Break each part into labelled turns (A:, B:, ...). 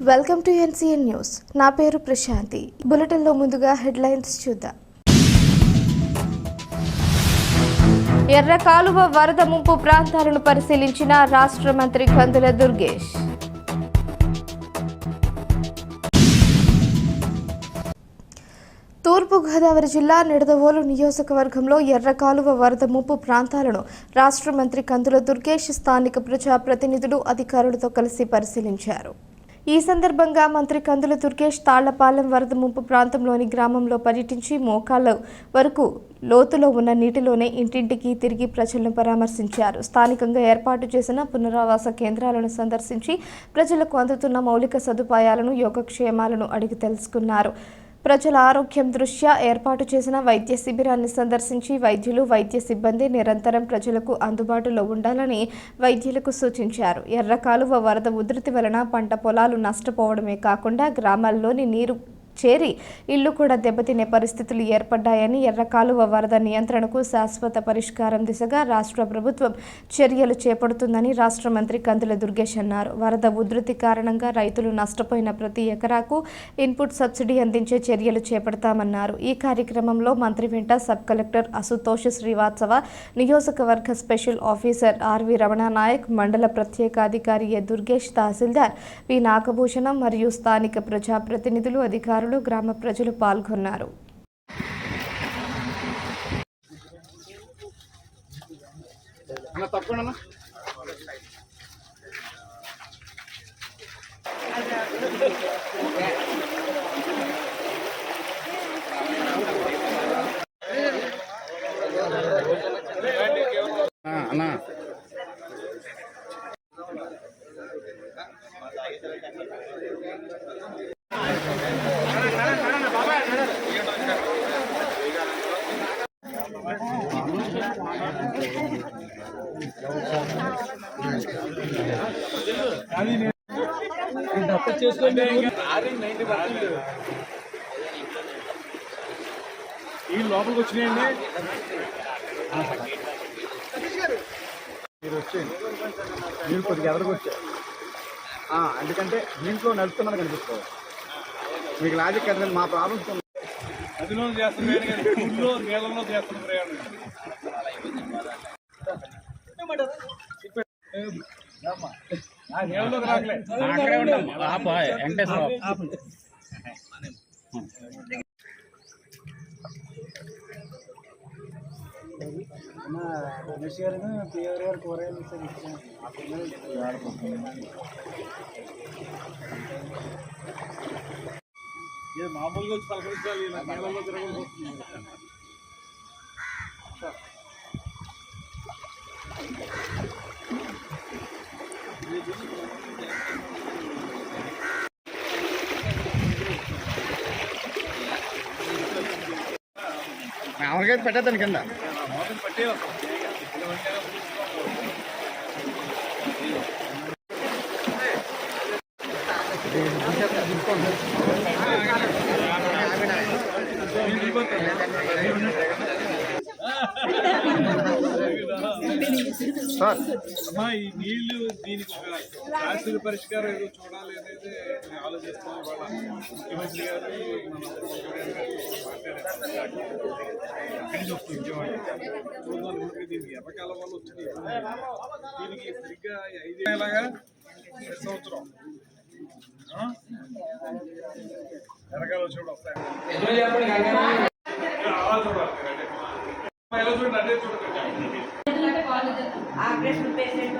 A: Welcome to NCN news. నా పేరు ప్రశాంతి. బులెటిన్లో ముందుగా హెడ్లైన్స్ చూద్దాం. ఎర్ర కాలువ వరద ముంపు ప్రాంతాలను పరిశీలించిన రాష్ట్ర మంత్రి కందుల దుర్గేష్. తూర్పుగోదావరి జిల్లా నిడదవోలు నియోజకవర్గంలో ఎర్ర కాలువ వరద ముప్పు ప్రాంతాలను రాష్ట్ర మంత్రి కందుల దుర్గేష్ స్థానిక ప్రజా ప్రతినిధులు అధికారులతో కలిసి పరిశీలించారు. ఈ సందర్భంగా మంత్రి కందుల దుర్గేష్ తాళ్ళపాలెం వరద ముంపు ప్రాంతంలోని గ్రామంలో పర్యటించి మోకాళ్ళ వరకు లోతులో ఉన్న నీటిలోనే ఇంటింటికి తిరిగి ప్రజలను పరామర్శించారు. స్థానికంగా ఏర్పాటు చేసిన పునరావాస కేంద్రాలను సందర్శించి ప్రజలకు అందుతున్న మౌలిక సదుపాయాలను యోగక్షేమాలను అడిగి తెలుసుకున్నారు. ప్రజల ఆరోగ్యం దృష్ట్యా ఏర్పాటు చేసిన వైద్య శిబిరాన్ని సందర్శించి వైద్యులు వైద్య సిబ్బంది నిరంతరం ప్రజలకు అందుబాటులో ఉండాలని వైద్యులకు సూచించారు. ఎర్ర కాలువ వరద ఉధృతి వలన పంట పొలాలు నష్టపోవడమే కాకుండా గ్రామాల్లోని నీరు చేరి ఇల్లు కూడా దెబ్బతినే పరిస్థితులు ఏర్పడ్డాయని ఎర్ర కాలువ వరద నియంత్రణకు శాశ్వత పరిష్కారం దిశగా రాష్ట్ర ప్రభుత్వం చర్యలు చేపడుతుందని రాష్ట్ర మంత్రి కందుల దుర్గేష్ అన్నారు. వరద ఉధృతి కారణంగా రైతులు నష్టపోయిన ప్రతి ఎకరాకు ఇన్పుట్ సబ్సిడీ అందించే చర్యలు చేపడతామన్నారు. ఈ కార్యక్రమంలో మంత్రి వెంట సబ్ కలెక్టర్ అసుతోష్ శ్రీవాత్సవ నియోజకవర్గ special officer R V Ramana Naik మండల ప్రత్యేక అధికారి ఎ దుర్గేష్ తహసీల్దార్ వి నాగభూషణం మరియు స్థానిక ప్రజాప్రతినిధులు అధికారులు గ్రామ ప్రజలు పాల్గొన్నారు.
B: ఈ లోపలికి వచ్చినాయండి.
C: మీరు వచ్చేయండి మీరు కొద్దిగా ఎదరికి వచ్చారు ఎందుకంటే దీంట్లో నడుస్తున్నది కనిపిస్తుంది. మీకు లాజిక్ అంటే మా ప్రాబ్లమ్స్.
B: నదిలో చేస్తున్న ప్రయాణం కానీ ఊళ్ళో నీళ్ళలో చేస్తున్న ప్రయాణం ఆ నీళ్ళలోకి రాకలే ఇది మామూలుగా వచ్చి పలకరించాలి ఇలా నీళ్ళలో తిరగబోతుంది
C: మామూలుగా పెట్టేద్దాను కింద.
B: పట్టే
C: సార్
B: అమ్మా ఈ నీళ్ళు దీనికి ఒక శాశ్వత పరిష్కారం ఏదో చూడాలి అనేది నేను ఆలోచిస్తాను ఇవాళ ముఖ్యమంత్రి గారు మన మాట్లాడారు వస్తుంది విజయవాడ దీనికి ఎర్రకాలం వల్ల వచ్చింది దీనికి సరిగ్గా ఈ ఐదు వేలగా ప్రతి సంవత్సరం? ఎర్రకాలం చూడ వస్తాయి అలా చూడాలి ఎలా చూడండి అదే చూడకండి
D: ఆపరేషన్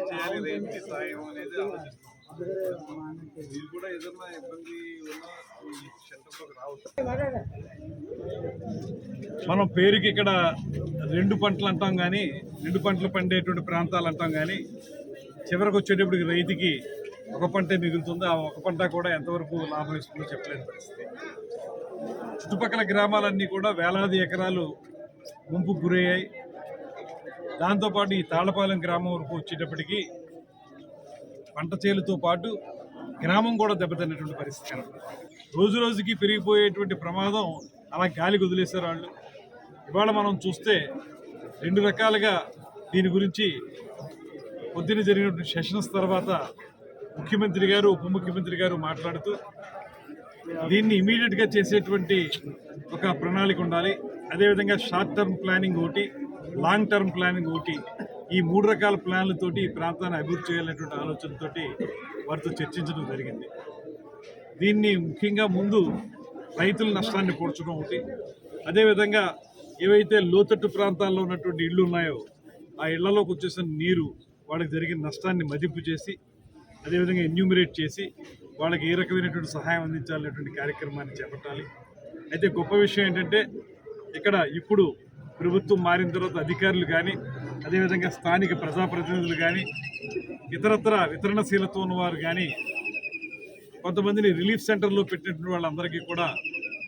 B: చేయాలి రైతుకి సాయం అనేది ఆలోచిస్తున్నాం మీరు కూడా ఏదైనా ఇబ్బంది ఉన్నా సెంటర్లోకి రావచ్చు మనం పేరుకి ఇక్కడ రెండు పంటలు అంటాం కానీ రెండు పంటలు పండేటువంటి ప్రాంతాలు అంటాం కానీ చివరికి వచ్చేటప్పటికి రైతుకి ఒక పంటే మిగులుతుంది? ఆ ఒక పంట కూడా ఎంతవరకు లాభం ఇస్తుందో చెప్పలేని పరిస్థితి. చుట్టుపక్కల గ్రామాలన్నీ కూడా వేలాది ఎకరాలు ముంపు గురయ్యాయి. దాంతోపాటు ఈ తాళపాలెం గ్రామం వరకు వచ్చేటప్పటికీ పంట చేలుతో పాటు గ్రామం కూడా దెబ్బతిన్నటువంటి పరిస్థితి రోజు రోజుకి పెరిగిపోయేటువంటి ప్రమాదం అలా గాలికి వదిలేశారు వాళ్ళు. ఇవాళ మనం చూస్తే రెండు రకాలుగా దీని గురించి పొద్దున జరిగినటువంటి సెషన్స్ తర్వాత ముఖ్యమంత్రి గారు ఉప ముఖ్యమంత్రి గారు మాట్లాడుతూ దీన్ని ఇమీడియట్గా చేసేటువంటి ఒక ప్రణాళిక ఉండాలి. అదేవిధంగా షార్ట్ టర్మ్ ప్లానింగ్ ఒకటి లాంగ్ టర్మ్ ప్లానింగ్ ఒకటి ఈ మూడు రకాల ప్లాన్లతోటి ఈ ప్రాంతాన్ని అభివృద్ధి చేయాలనేటువంటి ఆలోచనతోటి వారితో చర్చించడం జరిగింది. దీన్ని ముఖ్యంగా ముందు రైతుల నష్టాన్ని పోడ్చడం ఒకటి. అదేవిధంగా ఏవైతే లోతట్టు ప్రాంతాల్లో ఉన్నటువంటి ఇళ్ళు ఉన్నాయో ఆ ఇళ్ళలోకి వచ్చేసిన నీరు వాళ్ళకి జరిగిన నష్టాన్ని మదింపు చేసి అదేవిధంగా ఎన్యూమిరేట్ చేసి వాళ్ళకి ఏ రకమైనటువంటి సహాయం అందించాలనేటువంటి కార్యక్రమాన్ని చేపట్టాలి. అయితే గొప్ప విషయం ఏంటంటే ఇక్కడ ఇప్పుడు ప్రభుత్వం మారిన తర్వాత అధికారులు కానీ అదేవిధంగా స్థానిక ప్రజాప్రతినిధులు కానీ ఇతరత్ర వితరణశీలతో ఉన్నవారు కానీ కొంతమందిని రిలీఫ్ సెంటర్లో పెట్టినటువంటి వాళ్ళందరికీ కూడా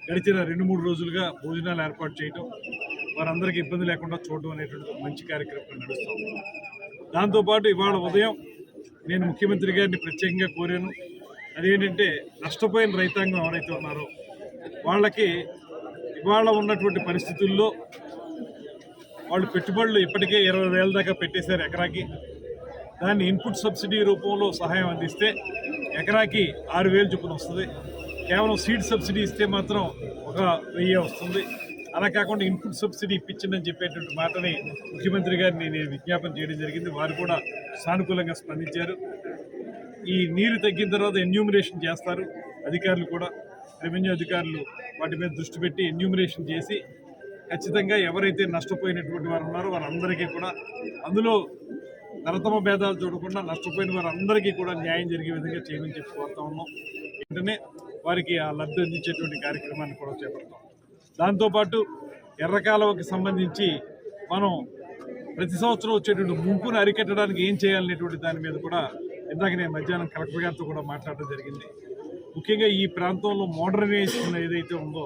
B: గడిచిన రెండు మూడు రోజులుగా భోజనాలు ఏర్పాటు చేయడం వారందరికీ ఇబ్బంది లేకుండా చూడడం అనేటువంటి మంచి కార్యక్రమం నడుస్తూ ఉంది. దాంతోపాటు ఇవాళ ఉదయం నేను ముఖ్యమంత్రి గారిని ప్రత్యేకంగా కోరాను. అదేంటంటే నష్టపోయిన రైతాంగం ఎవరైతే ఉన్నారో వాళ్ళకి ఇవాళ ఉన్నటువంటి పరిస్థితుల్లో వాళ్ళు పెట్టుబడులు ఇప్పటికే ఇరవై వేల దాకా పెట్టేశారు ఎకరాకి. దాన్ని ఇన్పుట్ సబ్సిడీ రూపంలో సహాయం అందిస్తే ఎకరాకి ఆరు వేలు చొప్పున వస్తుంది. కేవలం సీడ్ సబ్సిడీ ఇస్తే మాత్రం ఒక వెయ్యి వస్తుంది. అలా కాకుండా ఇన్పుట్ సబ్సిడీ ఇప్పించిందని చెప్పేటువంటి మాటని ముఖ్యమంత్రి గారిని నేను విజ్ఞాపన చేయడం జరిగింది. వారు కూడా సానుకూలంగా స్పందించారు. ఈ నీరు తగ్గిన తర్వాత ఎన్యూమినేషన్ చేస్తారు. అధికారులు కూడా రెవెన్యూ అధికారులు వాటి మీద దృష్టి పెట్టి ఎన్యూమినేషన్ చేసి ఖచ్చితంగా ఎవరైతే నష్టపోయినటువంటి వారు ఉన్నారో వారందరికీ కూడా అందులో తరతమ భేదాలు చూడకుండా నష్టపోయిన వారందరికీ కూడా న్యాయం జరిగే విధంగా చేయమని చెప్పి కోరుతా ఉన్నాం. వెంటనే వారికి ఆ లబ్ధి అందించేటువంటి కార్యక్రమాన్ని కూడా చేపడతాం. దాంతోపాటు ఎర్రకాలువకి సంబంధించి మనం ప్రతి సంవత్సరం వచ్చేటువంటి ముంపును అరికట్టడానికి ఏం చేయాలనేటువంటి దాని మీద కూడా ఇందాక నేను మధ్యాహ్నం కలెక్టర్ గారితో కూడా మాట్లాడడం జరిగింది. ముఖ్యంగా ఈ ప్రాంతంలో మోడర్నైజేషన్ ఏదైతే ఉందో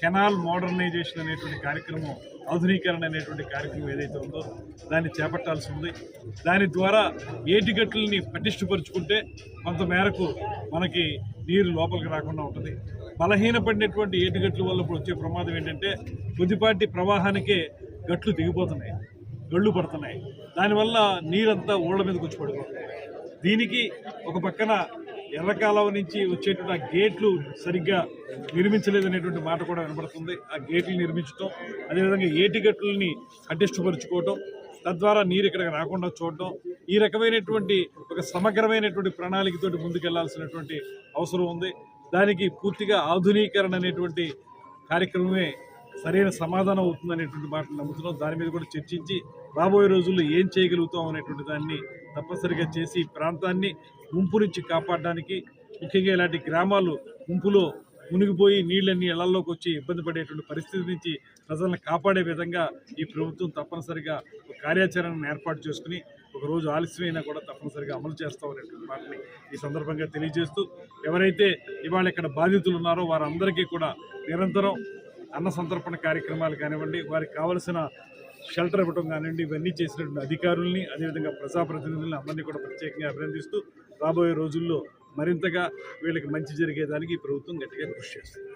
B: కెనాల్ మోడర్నైజేషన్ అనేటువంటి కార్యక్రమం ఆధునీకరణ అనేటువంటి కార్యక్రమం ఏదైతే ఉందో దాన్ని చేపట్టాల్సి ఉంది. దాని ద్వారా ఏటిగట్లని పటిష్టపరుచుకుంటే కొంత మేరకు మనకి నీరు లోపలికి రాకుండా ఉంటుంది. బలహీనపడినటువంటి ఏటుగట్లు వల్ల ఇప్పుడు వచ్చే ప్రమాదం ఏంటంటే కొద్దిపాటి ప్రవాహానికే గట్లు దిగిపోతున్నాయి గళ్ళు పడుతున్నాయి. దానివల్ల నీరంతా ఊళ్ళ మీదకి వచ్చి పడిపోతుంది దీనికి ఒక పక్కన ఎర్రకాలవ నుంచి వచ్చేటువంటి ఆ గేట్లు సరిగ్గా నిర్మించలేదనేటువంటి మాట కూడా వినపడుతుంది. ఆ గేట్లు నిర్మించడం అదేవిధంగా ఏటిగట్లని పటిష్టపరుచుకోవటం తద్వారా నీరు ఇక్కడికి రాకుండా చూడటం ఈ రకమైనటువంటి ఒక సమగ్రమైనటువంటి ప్రణాళికతోటి ముందుకెళ్ళాల్సినటువంటి అవసరం ఉంది. దానికి పూర్తిగా ఆధునీకరణ అనేటువంటి కార్యక్రమమే సరైన సమాధానం అవుతుందనేటువంటి మాటలు నమ్ముతున్నాం. దాని మీద కూడా చర్చించి రాబోయే రోజుల్లో ఏం చేయగలుగుతాం అనేటువంటి దాన్ని తప్పనిసరిగా చేసి ఈ ప్రాంతాన్ని ముంపు నుంచి కాపాడడానికి ముఖ్యంగా ఇలాంటి గ్రామాలు ముంపులో మునిగిపోయి నీళ్ళన్నీ ఇళ్ళలోకి వచ్చి ఇబ్బంది పడేటువంటి పరిస్థితి నుంచి ప్రజలను కాపాడే విధంగా ఈ ప్రభుత్వం తప్పనిసరిగా కార్యాచరణను ఏర్పాటు చేసుకుని ఒకరోజు ఆలస్యం ఆలస్యమైనా కూడా తప్పనిసరిగా అమలు చేస్తామనేటువంటి మాటని ఈ సందర్భంగా తెలియజేస్తూ ఎవరైతే ఇవాళ ఇక్కడ బాధితులు ఉన్నారో వారందరికీ కూడా నిరంతరం అన్న సంతర్పణ కార్యక్రమాలు కానివ్వండి వారికి కావలసిన షెల్టర్ ఇవ్వడం కానివ్వండి ఇవన్నీ చేసినటువంటి అధికారుల్ని అదేవిధంగా ప్రజాప్రతినిధుల్ని అందరినీ కూడా ప్రత్యేకంగా అభినందిస్తూ రాబోయే రోజుల్లో మరింతగా వీళ్ళకి మంచి జరిగేదానికి ఈ ప్రభుత్వం గట్టిగా కృషి చేస్తుంది.